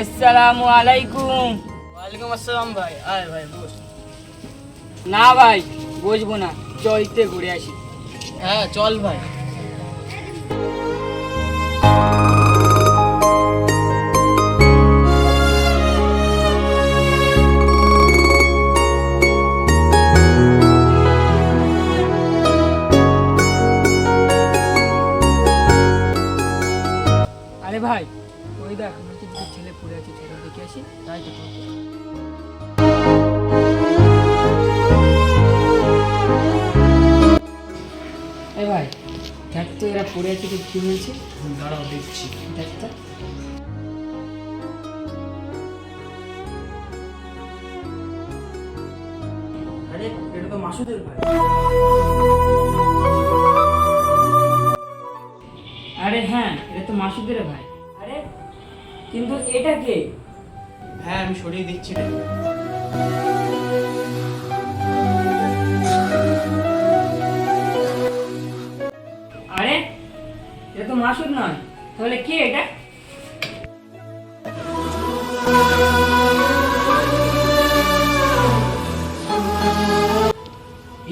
আসসালামু আলাইকুম। ওয়ালাইকুম আসসালাম ভাই। আয় ভাই বস। না ভাই বসবো না। চলতে ঘুরে আসি। হ্যাঁ চল ভাই। তো এরা পড়ে আছে কি হয়েছে? দাঁড়াও দেখছি। দেখ তো আরে এটা তো মাসুদের ভাই। আরে হ্যাঁ এটা তো মাসুদের ভাই। আরে কিন্তু এটা কে? হ্যাঁ আমি সরিয়ে দিচ্ছি রে মাসুদ নয়। তাহলে কে এটা?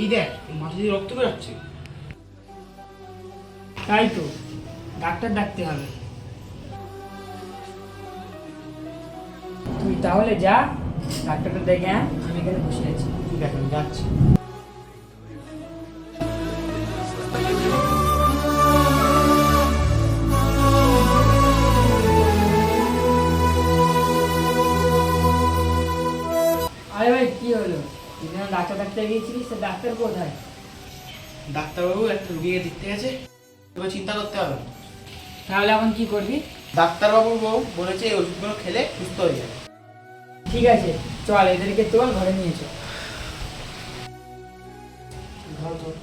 এই দেখ মাথা দিয়ে রক্ত বেরোচ্ছে। তাই তো ডাক্তার ডাকতে হবে। তুই তাহলে যা ডাক্তারটা দেখে আমি এখানে বসে আছি। ঠিক আছে আমি যাচ্ছি। ডাক্তার গিয়েছিলিস তো ডাক্তার কোথায় ডাক্তারবাবু একটা রুগীকে দেখতে গেছে তোকে চিন্তা করতে হবে। না। তাহলে এখন কি করবি? ডাক্তারবাবু বউ বলেছে এই ওষুধগুলো খেলে সুস্থ হয়ে যাবে। ঠিক আছে চল এদেরকে তোল ঘরে নিয়ে চল। ধর ধর।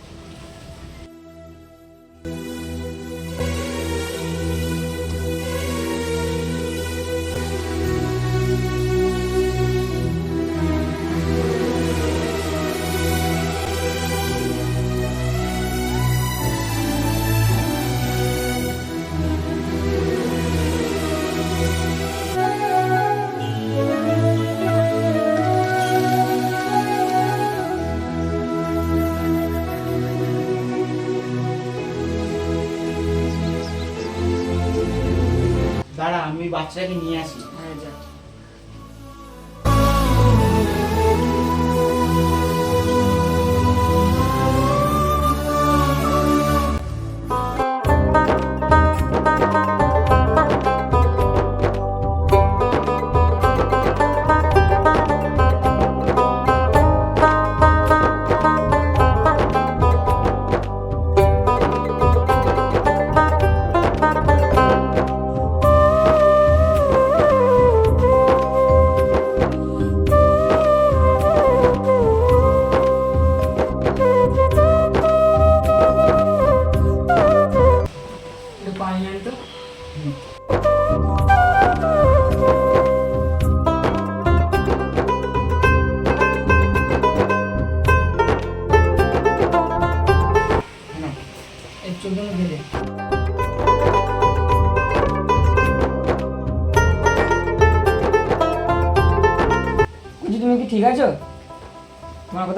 দাঁড়া আমি বাচ্চাটাকে নিয়ে আসি হ্যাঁ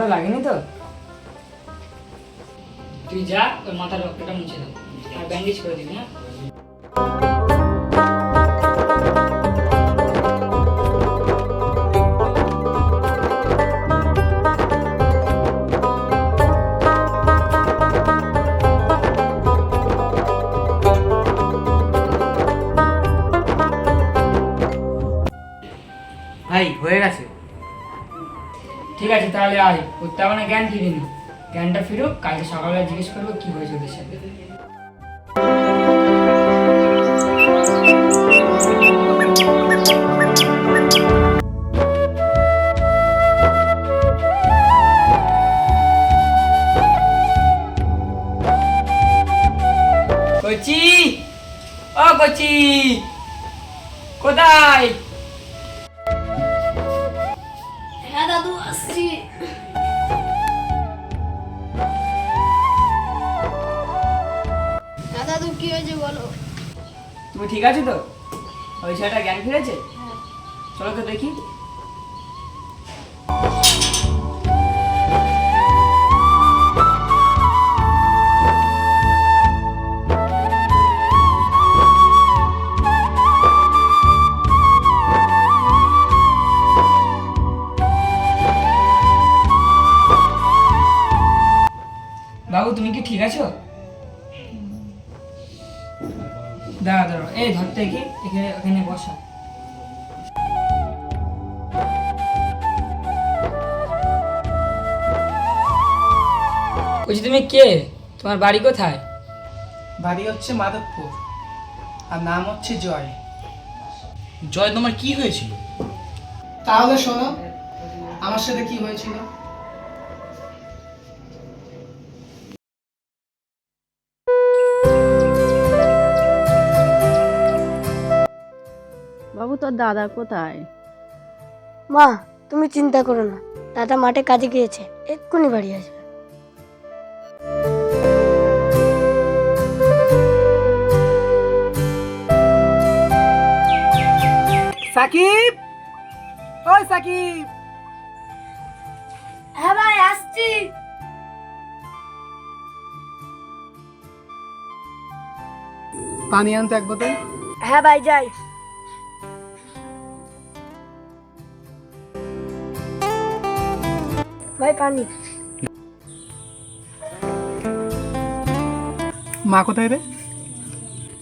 লাগেনি তো? তুই যা ওর মাথার রক্তটা মুছে দাও আর ব্যান্ডেজ করে দিবি হ্যাঁ? ভাই হয়ে গেছে। ঠিক আছে, তাহলে আয়। উত্তাপনে জ্ঞান ফিরিয়ে নি। জ্ঞানটা ফিরুক, কালকে সকালবেলা জিজ্ঞেস করব, কি হয়েছে ওদের সাথে। কচি! ও কচি! কোথায়? কি হয়েছে বলো? তুমি ঠিক আছো তো? ওই ছেলেটা জ্ঞান ফিরেছে? হ্যাঁ। চলো তো দেখি। এখানে ওখানে বসা। বলছি তুমি কে? তোমার বাড়ি কোথায়? বাড়ি হচ্ছে মাধবপুর আর নাম হচ্ছে জয়। জয় তোমার কি হয়েছিল? তাহলে শোনো আমার সাথে কি হয়েছিল? তোর দাদা কোথায়? মা তুমি চিন্তা করো না। দাদা মাঠে কাজে গিয়েছে এক্ষুনি বাড়ি আসবে। সাকিব? ওই সাকিব। হ্যাঁ ভাই আসছি। পানি আনতে এক বোতল? হ্যাঁ ভাই যাই। ভাই পানি। মা কোথায় রে?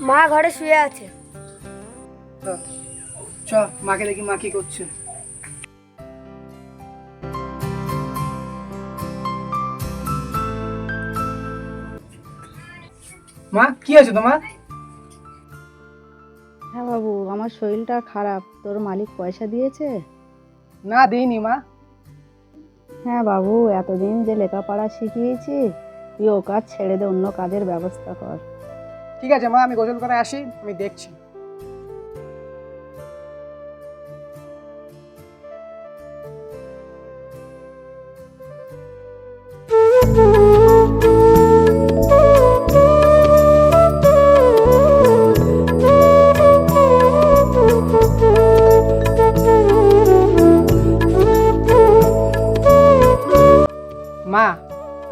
মা ঘরে শুয়ে আছে। চ মাকে দেখি মা কি করছে। মা কি আছে তোমার? হ্যাঁ বাবু আমার শরীরটা খারাপ। তোর মালিক পয়সা দিয়েছে? না দিইনি মা। হ্যাঁ বাবু, এতদিন যে লেখাপড়া শিখিয়েছি, তুই ও কাজ ছেড়ে দে, অন্য কাজের ব্যবস্থা কর। ঠিক আছে মা, আমি গোসল করে আসি, আমি দেখছি।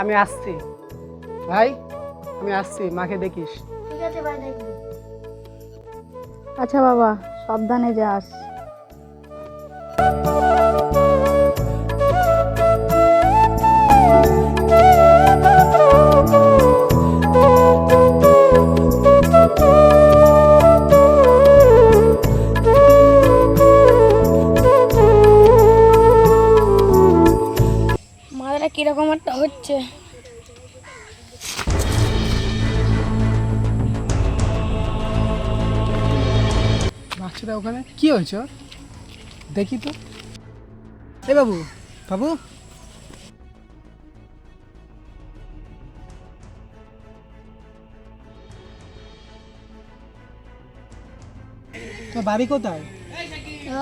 আমি আসছি। ভাই আমি আসছি মাকে দেখিস। ঠিক আছে ভাই দেখবি। আচ্ছা বাবা সাবধানে যাস। হচ্ছে। বাচ্চাটা ওখানে। কি হয়েছে দেখি তো। এই বাবু বাবু। তোমার বাড়ি কোথায়?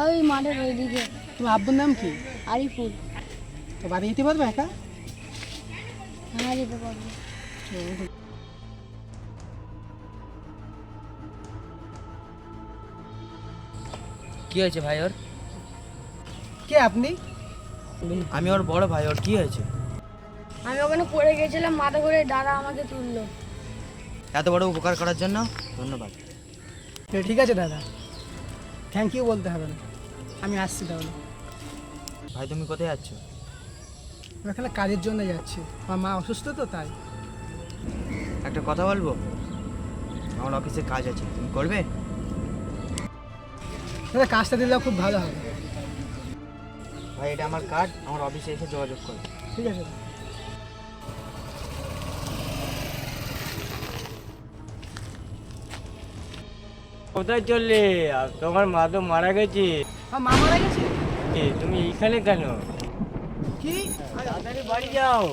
ওই মাঠের ওইদিকে। তোমার আব্বুর নাম কি? আরিফুল। তো বাড়ি যেতে পারবে একা? হ্যাঁ যেতে পারব কি হয়েছে ভাই ওর? কে আপনি? আমি ওর বড় ভাই ওর কি হয়েছে? আমি ওখানে পড়ে গেছিলাম মাথা করে দাদা আমাকে তুললো। এত বড় উপকার করার জন্য? ধন্যবাদ। ঠিক আছে দাদা। থ্যাংক ইউ বলতে হবে না। আমি আসছি তাহলে। ভাই তুমি কোথায় যাচ্ছ? আমি এখানে কাজের জন্য যাচ্ছি। আমার মা অসুস্থ তো তাই। একটা কথা বলব? আমার অফিসে কাজ আছে তুমি করবে? দাদা কাজটা দিলে খুব ভালো হবে। ভাই এটা আমার কার্ড আমার অফিসে এসে যোগাযোগ করো। ঠিক আছে। কোথায় চললে? আর তোমার মা তো মারা গেছে। আমার মা মারা গেছে? তুমি এইখানে কেন? কি তাড়াতাড়ি বাড়ি যাও